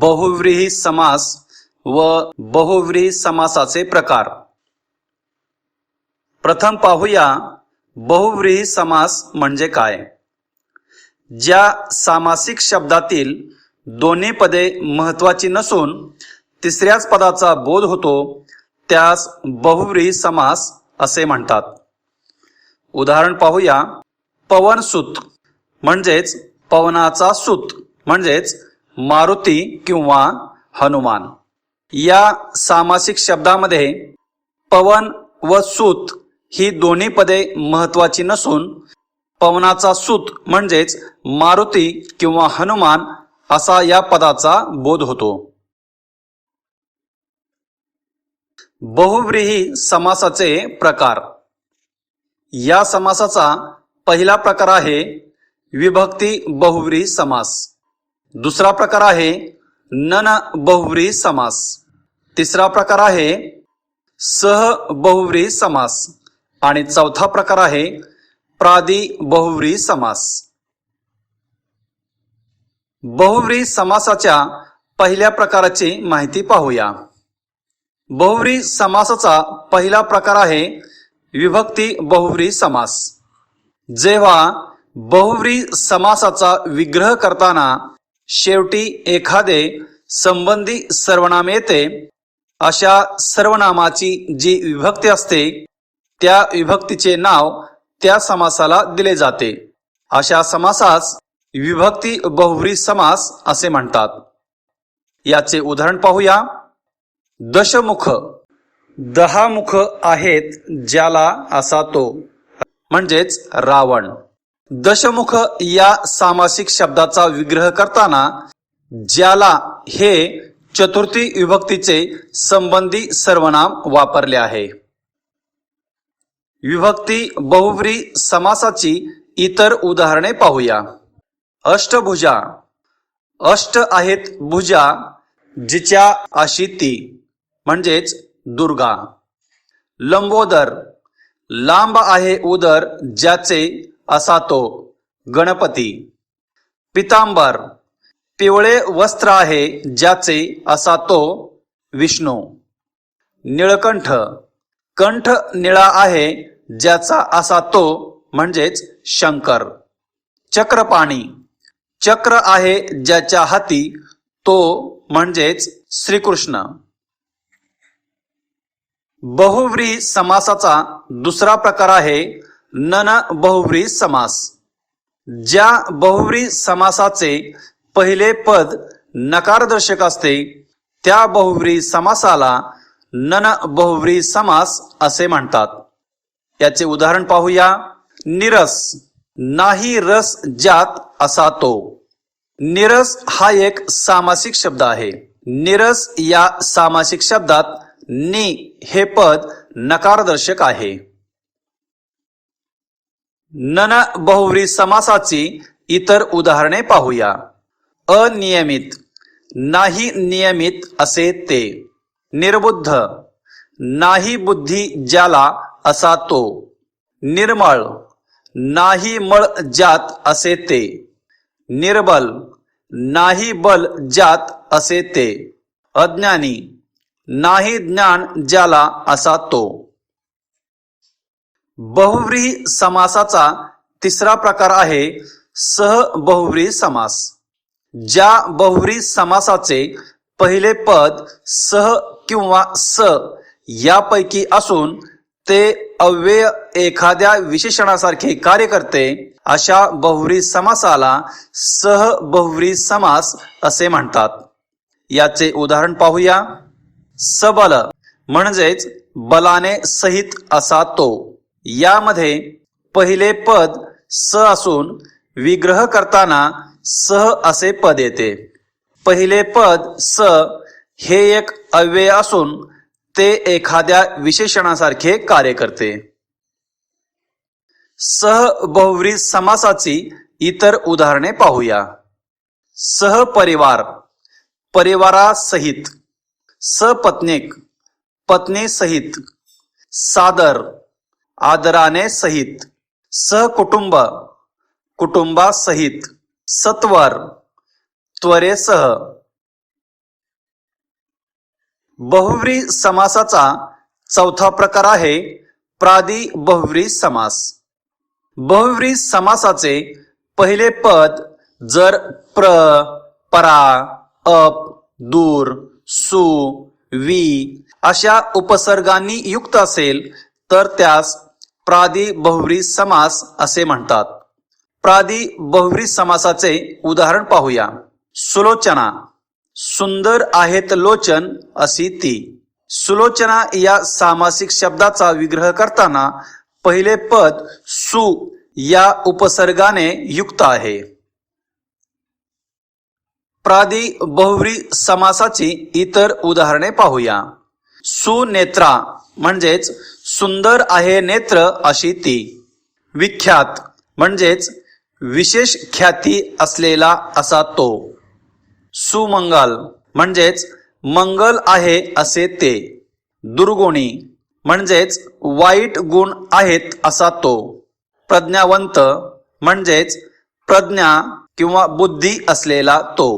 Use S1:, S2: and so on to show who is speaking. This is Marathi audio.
S1: बहुव्रीही समास व बहुव्रीही समासाचे प्रकार. प्रथम पाहूया बहुव्रीही समास म्हणजे काय? ज्या सामासिक शब्दातील दोन्ही पदे महत्वाची नसून तिसऱ्याच पदाचा बोध होतो त्यास बहुव्रीही समास असे म्हणतात. उदाहरण पाहूया. पवनसुत म्हणजेच पवनाचा सूत म्हणजेच मारुती किंवा हनुमान. या सामासिक शब्दामध्ये पवन व सूत ही दोन्ही पदे महत्वाची नसून पवनाचा सूत म्हणजेच मारुती किंवा हनुमान असा या पदाचा बोध होतो. बहुव्रीही समासाचे प्रकार. या समासाचा पहिला प्रकार आहे विभक्ती बहुव्रीही समास. दुसरा प्रकार आहे नन बहुव्री समास. तिसरा प्रकार आहे सह बहुव्री समास. आणि चौथा प्रकार आहे प्रादी बहुव्री समास. बहुव्री समासाच्या पहिल्या प्रकाराची माहिती पाहूया. बहुव्री समासाचा पहिला प्रकार आहे विभक्ती बहुव्री समास. जेव्हा बहुव्री समासाचा विग्रह करताना शेवटी एखादे संबंधी सर्वनाम येते अशा सर्वनामाची जी विभक्ती असते त्या विभक्तीचे नाव त्या समासाला दिले जाते. अशा समासास विभक्ती बहुव्री समास असे म्हणतात. याचे उदाहरण पाहूया. दशमुख. दहा मुख आहेत ज्याला असा तो म्हणजेच रावण. दशमुख या सामासिक शब्दाचा विग्रह करताना ज्याला हे चतुर्थी विभक्तीचे संबंधी सर्वनाम वापरले आहे. विभक्ती बहुव्री समासाची इतर उदाहरणे पाहूया. अष्टभुजा. अष्ट आहेत भुजा जिच्या आशिती ती म्हणजेच दुर्गा. लंबोदर. लांब आहे उदर ज्याचे असा तो गणपती. पितांबर. पिवळे वस्त्र आहे ज्याचे असा तो विष्णू. निळकंठ. कंठ निळा आहे ज्याचा असा तो म्हणजेच शंकर. चक्रपाणी. चक्र आहे ज्याच्या हाती तो म्हणजेच श्रीकृष्ण. बहुव्री समासाचा दुसरा प्रकार आहे नन बहुव्री समास. ज्या बहुव्री समासाचे पहिले पद नकारदर्शक असते त्या बहुव्री समासाला नन बहुव्री समास असे म्हणतात. याचे उदाहरण पाहूया. निरस. नाही रस ज्यात असा तो. निरस हा एक सामासिक शब्द आहे. निरस या सामासिक शब्दात नि हे पद नकारदर्शक आहे. नन बहुव्री समासाची इतर उदाहरणे पाहूया. अनियमित. नाही नियमित असे ते. निर्बुद्ध. नाही बुद्धी ज्याला असा तो. निर्मळ. नाही मळ जात असे ते. निर्बल. नाही बल जात असे ते. अज्ञानी. नाही ज्ञान ज्याला असा तो. बहुव्रीही समासाचा तिसरा प्रकार आहे सह बहुव्री समास ज्या बहुव्रीही समासाचे पहिले पद सह किंवा स यापैकी असून ते अव्यय एखाद्या विशेषणासारखे कार्य करते अशा बहुव्री समासाला सह बहुव्री समास असे म्हणतात. याचे उदाहरण पाहूया. सबल म्हणजेच बलाने सहित असा तो. यामध्ये पहिले पद स असून विग्रह करताना सह असे पद येते. पहिले पद स हे एक अव्यय असून ते एखाद्या विशेषणासारखे कार्य करते. सह बहुव्री समासाची इतर उदाहरणे पाहूया. सहपरिवार परिवारासहित सपत्नीक पत्नीसहित सादर आदराने सहित सहकुटुंब कुटुंबासहित सत्वर त्वरेसह. बहुव्री समासाचा चौथा प्रकार आहे प्रादी बहुव्री समास. बहुव्री समासाचे पहिले पद जर प्र परा अप दूर सु वी अशा उपसर्गांनी युक्त असेल तर त्यास प्रादी बहुव्री समास असे म्हणतात. प्रादी बहुव्री समासाचे उदाहरण पाहूया. सुलोचना. सुंदर आहेत लोचन अशी ती. सुलोचना या सामासिक शब्दाचा विग्रह करताना पहिले पद सु या उपसर्गाने युक्त आहे. प्रादी बहुव्री समासाची इतर उदाहरणे पाहूया. सुनेत्रा म्हणजेच सुंदर आहे नेत्र अशी ती. विख्यात म्हणजेच विशेष ख्याती असलेला असा तो. सुमंगल म्हणजेच मंगल आहे असे ते. दुर्गुणी म्हणजेच वाईट गुण आहेत असा तो. प्रज्ञावंत म्हणजेच प्रज्ञा किंवा बुद्धी असलेला तो.